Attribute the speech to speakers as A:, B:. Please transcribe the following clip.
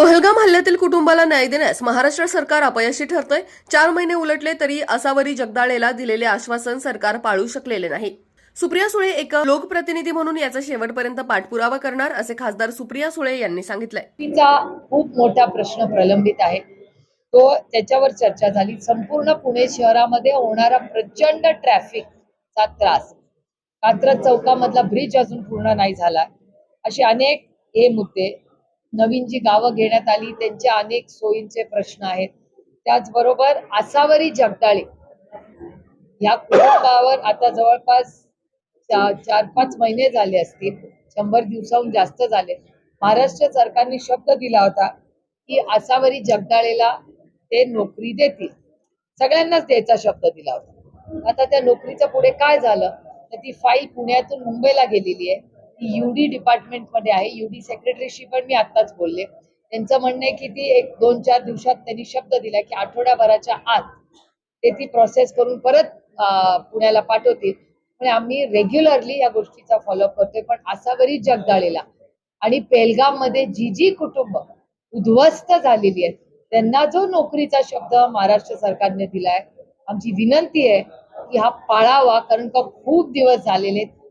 A: पहलगाम हल्ल्यातील कुटुंबाला न्याय देण्यास महाराष्ट्र सरकार अपयशी ठरतंय. चार महिने उलटले तरी असावरी जगदाळेला दिलेले आश्वासन सरकार पाळू शकलेले नाही. सुप्रिया सुळे एक लोकप्रतिनिधी म्हणून याचा शेवटपर्यंत पाठपुरावा करणार असे खासदार सुप्रिया सुळे यांनी सांगितलंय.
B: तिचा खूप मोठा प्रश्न प्रलंबित आहे. तो त्याच्यावर चर्चा झाली. संपूर्ण पुणे शहरामध्ये होणारा प्रचंड ट्रॅफिकचा त्रास. कात्रज चौकामधला ब्रिज अजून पूर्ण नाही झाला. असे अनेक हे मुद्दे नवीन जी गावं घेण्यात आली त्यांच्या अनेक सोयींचे प्रश्न आहेत. त्याचबरोबर आसावरी जगदाळे या कुटुंबावर आता जवळपास चार पाच महिने झाले असतील शंभर दिवसाहून जास्त झाले. महाराष्ट्र सरकारने शब्द दिला होता की आसावरी जगदाळेला ते नोकरी देतील. सगळ्यांनाच द्यायचा शब्द दिला होता. आता त्या नोकरीचं पुढे काय झालं? तर ती फाईल पुण्यातून मुंबईला गेलेली आहे. ती युडी डिपार्टमेंटमध्ये आहे. युडी सेक्रेटरीशी पण मी आत्ताच बोलले. त्यांचं म्हणणं आहे की ती एक दोन चार दिवसात त्यांनी शब्द दिला की आठवड्याभराच्या आत ते ती प्रोसेस करून परत पुण्याला पाठवतील. पण आम्ही रेग्युलरली या गोष्टीचा फॉलोअप करतोय. पण आसावरी जगदाळेला आणि पेलगाममध्ये जी जी कुटुंब उद्ध्वस्त झालेली आहेत. त्यांना जो नोकरीचा शब्द महाराष्ट्र सरकारने दिलाय आमची विनंती आहे की हा पाळावा. कारण का खूप दिवस झालेले आहेत.